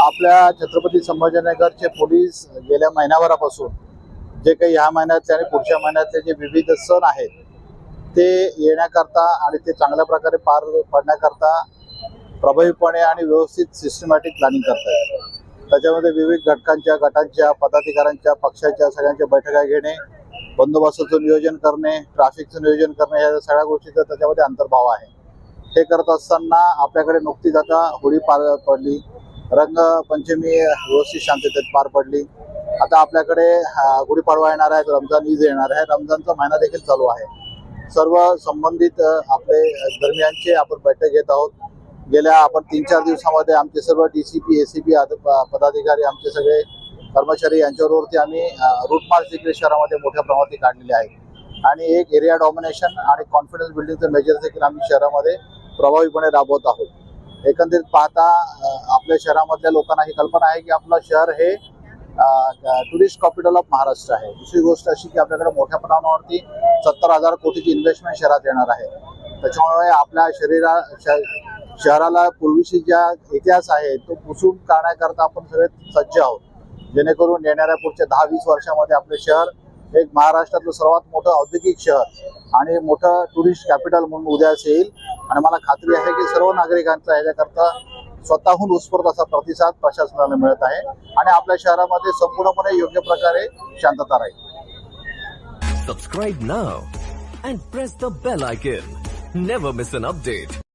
आपल्या छत्रपती संभाजीनगरचे पोलीस गेल्या महिन्याभरापासून जे काही ह्या महिन्यातले आणि पुढच्या महिन्यातले जे विविध सण आहेत ते येण्याकरता आणि ते चांगल्या प्रकारे पार पडण्याकरता प्रभावीपणे आणि व्यवस्थित सिस्टमॅटिक प्लॅनिंग करतात त्याच्यामध्ये विविध घटकांच्या गटांच्या पदाधिकाऱ्यांच्या पक्षाच्या सगळ्यांच्या बैठका घेणे बंदोबस्ताचं नियोजन करणे ट्रॅफिकचं नियोजन करणे या सगळ्या गोष्टीचा त्याच्यामध्ये अंतर्भाव आहे. हे करत असताना आपल्याकडे नुकतीच आता होळी पार पडली. रंगपंचमी व्यवस्थित शांततेत पार पडली. आता आपल्याकडे हा, गुढीपाडवा येणार आहे रमजान ईद येणार आहे. रमजानचा महिना देखील चालू आहे. सर्व संबंधित आपले दरम्यानचे आपण बैठक घेत आहोत. गेल्या आपण तीन चार दिवसामध्ये आमचे सर्व D C P A C P पदाधिकारी आमचे सगळे कर्मचारी यांच्यावरती आम्ही रूट मार्च देखील शहरामध्ये मोठ्या प्रमाणात काढलेले आहे. आणि एक एरिया डॉमिनेशन आणि कॉन्फिडन्स बिल्डिंगचं मेजर देखील आम्ही शहरामध्ये प्रभावीपणे राबवत आहोत. एकंदरीत पाहता आपल्या शहरामधल्या लोकांना ही कल्पना आहे की आपलं शहर हे टुरिस्ट कॅपिटल ऑफ महाराष्ट्र आहे. दुसरी गोष्ट अशी की आपल्याकडे मोठ्या प्रमाणावरती सत्तर हजार कोटीची इन्व्हेस्टमेंट शहरात येणार आहे. त्याच्यामुळे आपल्या शरीरा श- शहराला पूर्वीची ज्या इतिहास आहे तो पुसून काढण्याकरता आपण सगळे सज्ज आहोत. जेणेकरून येणाऱ्या पुढच्या दहा वीस वर्षामध्ये आपले शहर एक महाराष्ट्रातलं सर्वात मोठं औद्योगिक शहर आणि मोठं टुरिस्ट कॅपिटल म्हणून उद्यास येईल. आणि मला खात्री आहे की सर्व नागरिकांचा याच्याकरता स्वतःहून उत्स्फूर्त असा प्रतिसाद प्रशासनाला मिळत आहे. आणि आपल्या शहरामध्ये संपूर्णपणे योग्य प्रकारे शांतता राहील. Subscribe now and press the bell icon never miss an update